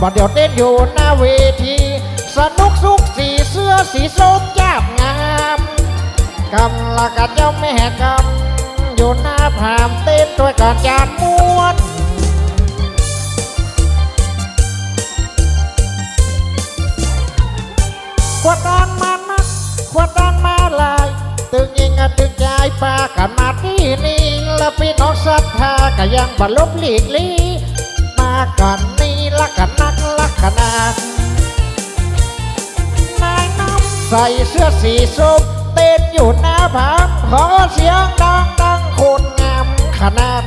บัดเดียวเต้นอยู่หน้าเวที สนุกสุกสีเสื้อสีส้มจับงามกำลังกันเจ้าแม่กำอยู่หน้าพามเต้นด้วยกัอนจานมวนขวดดังมานักขวดดังมาลาย ตึงยิงตึงยายปากันมาที่นี่และพี่น้องศรัทธาก็ยังบรรลุหลีกลี่ กันนี่ละกันนักละกันนานายน้ำใส่เสื้อสีส้มเต้นอยู่หน้าผาขอเสียงดังดังคนงามขนาด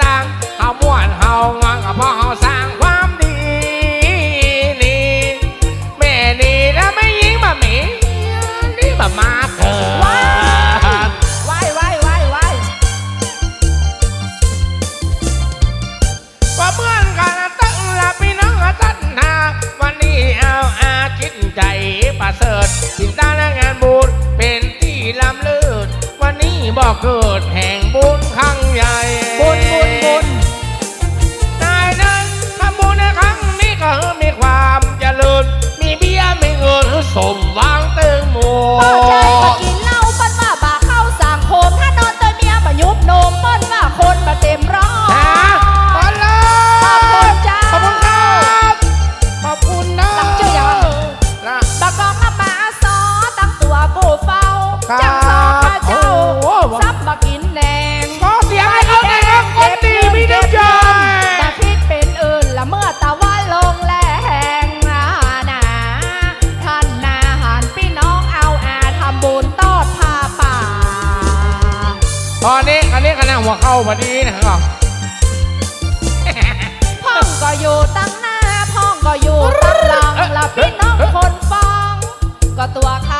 ต่าง got the walk.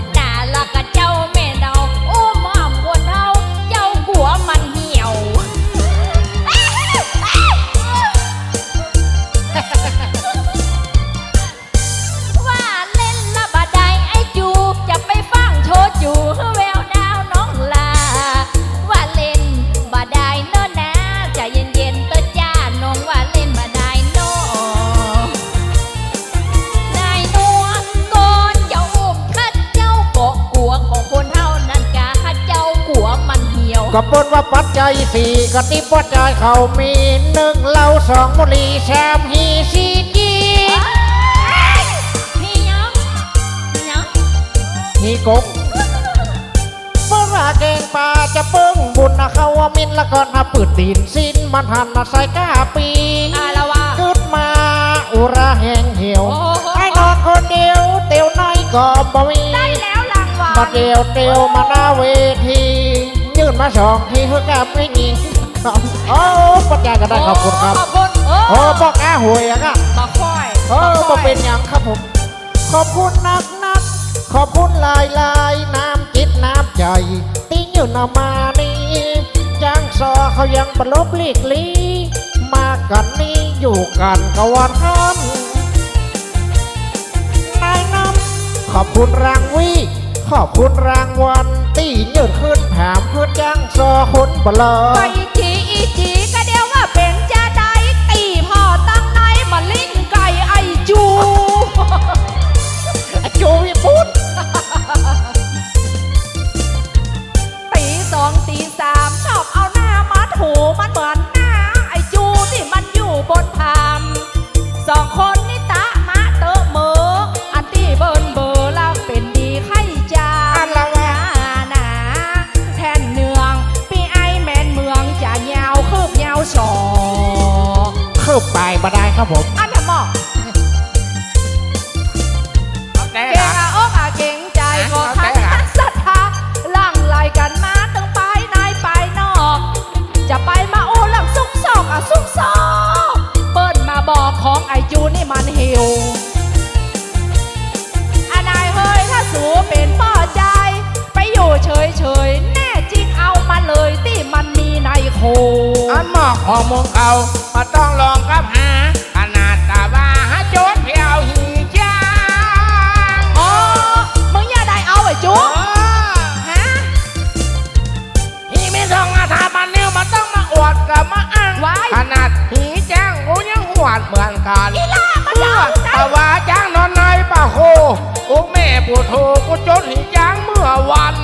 ก็เปิ้นว่าปัจจัยสี่กติปัจจัยเขามีหนึ่งเหล้าสองบุหรี่สามฮีซีจีพี่ยังยังฮีกกเปิ้นว่าแกงปลาจะเปิ้งบุญนะเขาว่ามินละก่อนถ้าปืดตีนสิ้นมันหันนะใส่ก้าปีอาละว่ากึดมาอุระแหงเหี่ยวโอ้โหไอ้นอนคนเดียวเตียวน้อยก็บ่มีได้แล้วรางวัลบัดเดียวเตียวมาหน้าเวที ยื่นมาสองทีเพื่อกับไม่ยิงโอ้ปัจจัยก็ได้ขอบคุณครับ ขอบคุณโอ้โอ้บอกอาหวยอะก็บักค่อยโอ้บักค่บ่อยเป็นหยังครับผม ขอบคุณนักนัก ขอบคุณหลายลายน้ำจิตน้ำใจที่ยืนเอามานี่จ้างซอเขายังบรลบลีกลีมากันนี่อยู่กันกะวันคันนายน้ำขอบคุณรางวี ขอบคุณรางวัลตีเยืนขึ้นแถมเพื่อจ้างซอคนบลอไปจีอีจี ไปมาโอ้หลังซุกซอกอะซุกซอกเปิ้นมาบอกของไอจูนี่มันหิวอานายเฮ้ยถ้าสูเป็นพ่อใจ ไปอยู่เฉยเฉยแน่จริงเอามาเลยที่มันมีในโคอันหมอกหอมงเอามาต้องลองกับหา กับมาอ้างไว้ ขนาดหีจ้างกูยังหวดเหมือนกันอีล่ามันจะเมื่อเอาใจแต่ว่าจ้างนอนในป่าโคกูแม่ปวดโทกูจนหีจ้างเมื่อวัน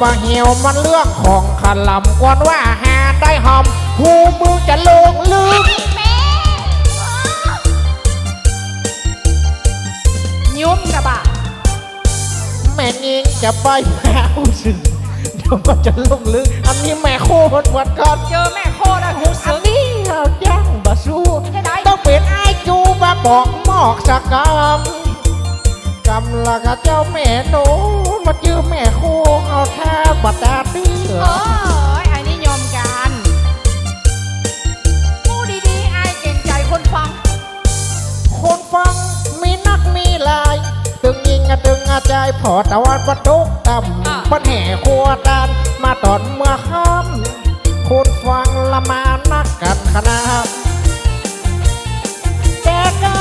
บ่เหี่ยวมันเรื่องของขลำกวนว่าหาได้หอม หูมือจะลงลืมยุ่มกระบะแม่นิงจะไปแม่หูสึกเดี๋ยวมันจะลงลึก อันนี้แม่โคตรหมดกอนเจอแม่โคตรแหูสึกอันนี้เราย่างบะสู้ต้องเป็นไอจูบาบอกหมอกสักกำ กรรมละกเจ้าแม่หนูมาจื้อแม่โคเอาแทบบัตาดีโอ้ยไอ้นิยมกันพูดดีไอ้เก่งใจคนฟัง คนฟังมีนักมีลาย ตึงยิงอะตึงอาใจพอตะวันประตุกต่ำปนแห่ครัวดานมาตอนเมื่อค่ำคนฟังละมานักกันขนาดแกก็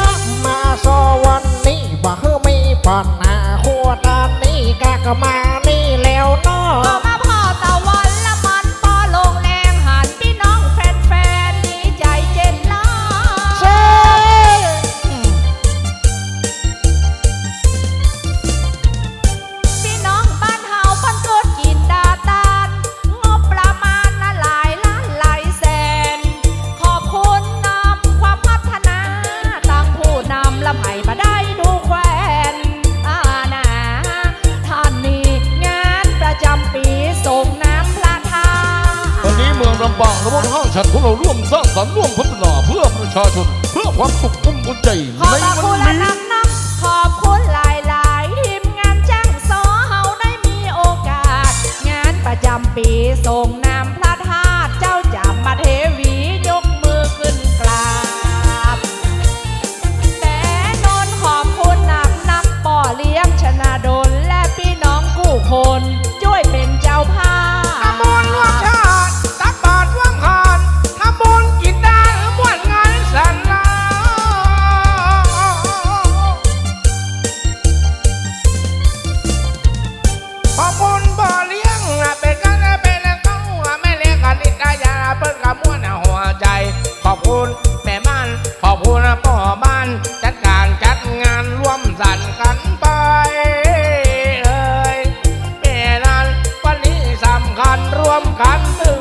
มาสอวันนี้บ่เฮืไม่ ปอนหน้าหัวตอนนี้กากมานี่แล้วเนาะำคัญตื่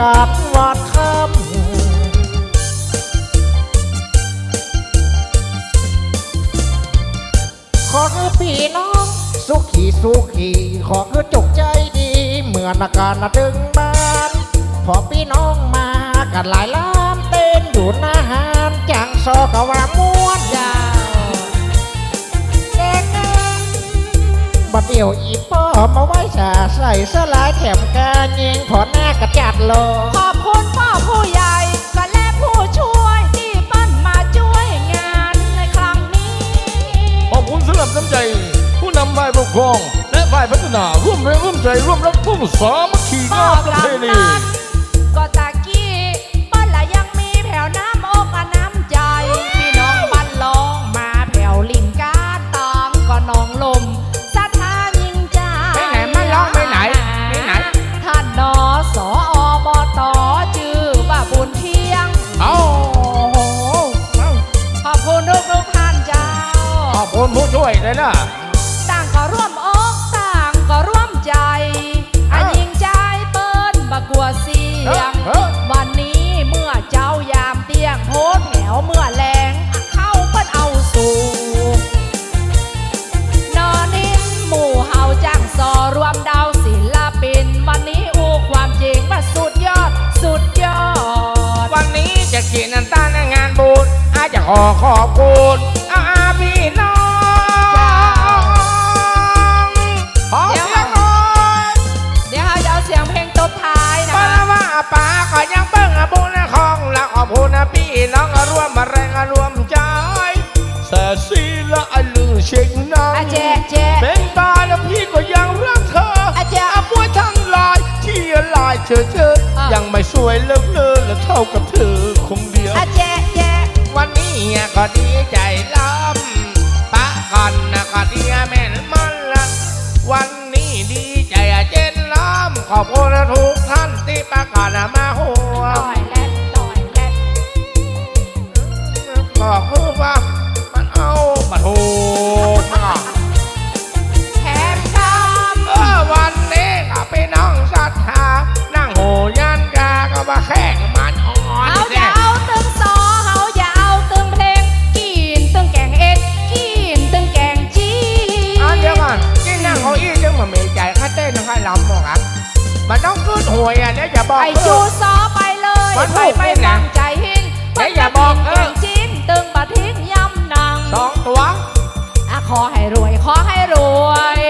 กาดวาดข้ามขอคือพี่น้อง สุขีสุขีขอคือจกใจดี เมื่อนาการนาดึงบ้านพอพี่น้องมากันหลายล้านเต้นอยู่หน้าหานจังซอกะว่าม้วน กี่ยวอีป้อมาไว้ชาใส่สลายแถมการยิงขอหน้ากระจัดโลขอบคุณพ่อผู้ใหญ่ก็และผู้ช่วยที่ปั้นมาช่วยงานในครั้งนี้ ขอบคุณสำหรับน้ำใจ ผู้นำฝ่ายปกครอง และฝ่ายพัฒนาร่วมแรงร่วมใจร่วมรักร่วมสามัคคีงานประเพณีก็ตะกี้ป้นละยังมีแผ่วน้ำ คุณผู้ช่วยเลยนะต่างก็ร่วมอกต่างก็ร่วมใจอายิงใจเปิ้นบกลัวเสียงเออวันนี้เมื่อเจ้ายามเตียงโพสแถวเมื่อแรงเข้าเปิ้นเอาสู่นอนินหมู่เฮาจ้างซอรวมดาวศิลปิน วันนี้อูความจริงว่าสุดยอดสุดยอด วันนี้จะกินน้ำตาลในงานบุญอาจจะขอขอบคุณ ยังไม่สวยเลิศเลอและเท่ากับเธอคงเดียวอาแจแจวันนี้ก็ดีใจล้ำ หวยอะเดี๋ยวจะบอกไอจูซอไปเลยมันไปถูกไปนี่นะฟังใจหินเดี๋ยวอย่าบอกแกเอองจีนตึงบะทิ้งยำนังสองตัวอะขอให้รวยขอให้รวย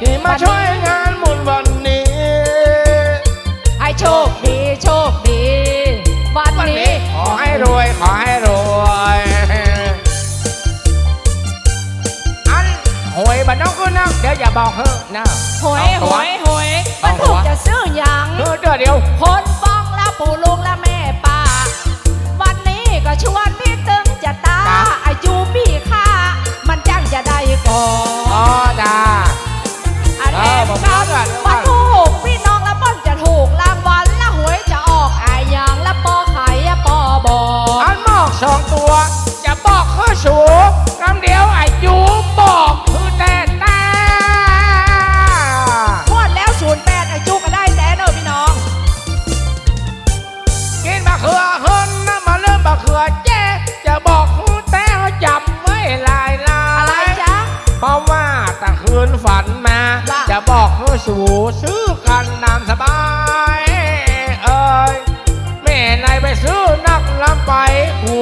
ที่มาช่วยงานบุญวันนี้ ไอโชคดีโชคดีวันวันนี้นี้ขอให้รวยขอให้รวยอันหวยบันน้องขึ้นนะเดี๋ยวอย่าบอกเฮ้นะหวยสองหตัววย อเดี๋ยว คนฟังแล้วปู่ลุง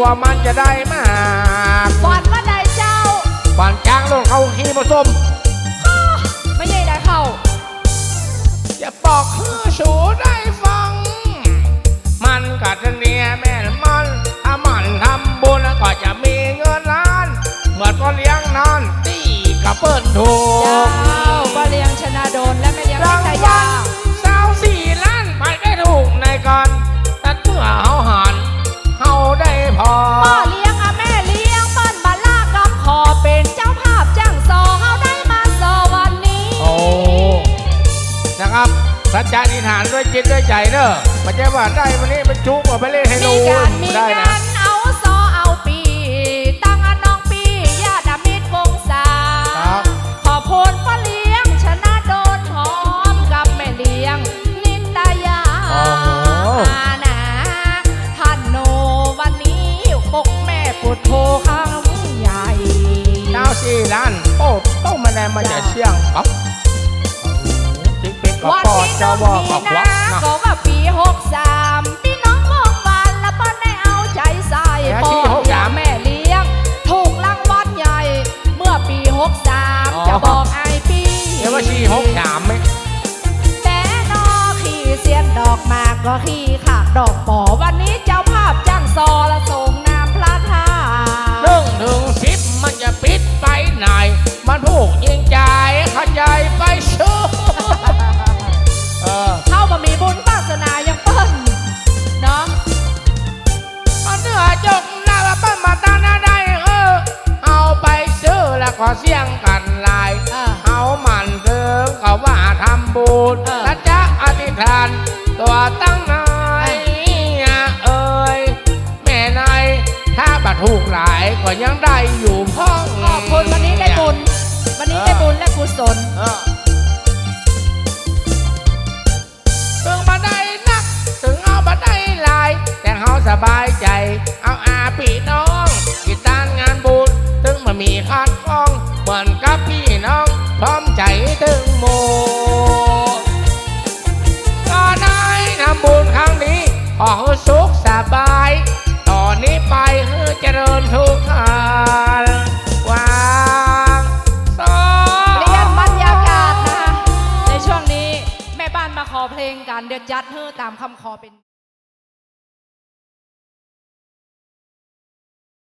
กลัวมันจะได้มากฝันว่าได้เจ้าฝันจ้างลงเขาขี่ผสมไม่ใช่ได้เข้าจะบอกคือสูได้ฟัง มันก็จะเนียแม่นมันถ้ามันทำบุญก็จะมีเงินล้าน เหมือนก็เลี้ยงนอนตีกับเปิ้นถูเจจานิษฐานด้วยจิตด้วยใจเนอะไม่ใช่ว่าได้วันนี้ไปจุกเอาไปเล่นให้มีดูการมีได้งานะ กมากก็ขี้ขากดอกปอวันนี้เจ้าภาพจ้างซอและส่งน้ำพระธาหนึ่งถึงสิบมันจะปิดไปไหน มันผูกยิงใจขยายไปเชื่อเออเข้ามามีบุญวาสนายังเปิ้ลเนาะเอาเนื้อจกหน้าปั้นมาตาหน้าได้เออเอาไปซื้อแล้วก็เสี่ยงกันหลายเออเอามันเถิงก็ว่าทำบุญเออและจะอธิษฐานตัวตั้ง ถ้าบัตรถูกหลายก็ยังได้อยู่พ้องขอบคุณวันนี้ได้บุญ วันนี้ได้บุญและกุศลเออถึงมาได้นัก ถึงเอามาได้หลาย แต่เขาสบายใจ เอาอาพี่น้องกีตานงานบุญ ถึงมามีคัดข้อง เหมือนกับพี่น้อง พร้อมใจถึงโมก็ได้ทำบุญครั้งนี้ขอให้สุ ยวจัดเฮอตามคำขอเป็น